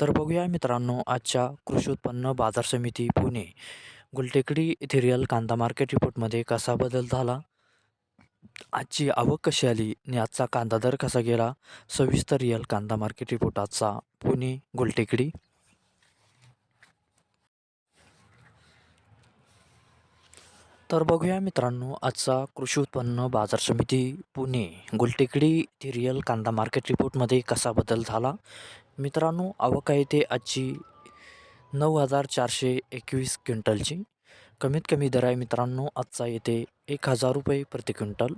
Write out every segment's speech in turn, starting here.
तर बघूया मित्रांनो आजच्या कृषी उत्पन्न बाजार समिती पुणे गुलटेकडी येथे रिअल कांदा मार्केट रिपोर्टमध्ये कसा बदल झाला? आजची आवक कशी आली आणि आजचा कांदा दर कसा गेला? सविस्तर रिअल कांदा मार्केट रिपोर्ट आजचा पुणे गुलटेकडी. तर बघूया मित्रांनो आजचा कृषी उत्पन्न बाजार समिती पुणे गुलटेकडी येथे रिअल कांदा मार्केट रिपोर्टमध्ये कसा बदल झाला? मित्रांनो आवक आहे ते आजची नऊ हजार चारशे एकवीस क्विंटलची. कमीत कमी दर आहे मित्रांनो आजचा येते एक हजार रुपये प्रति क्विंटल.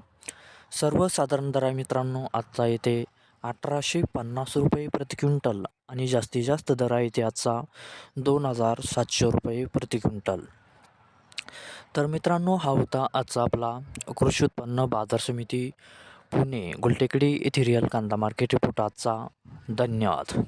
सर्वसाधारण दर आहे मित्रांनो आजचा येते अठराशे पन्नास रुपये प्रति क्विंटल. आणि जास्तीत जास्त दर आहे ते आजचा दोन हजार सातशे रुपये प्रति क्विंटल. तर मित्रांनो हा होता आजचा आपला कृषी उत्पन्न बाजार समिती पुणे गुलटेकडी येथे रिअल कांदा मार्केट रिपोर्ट आजचा. धन्यवाद.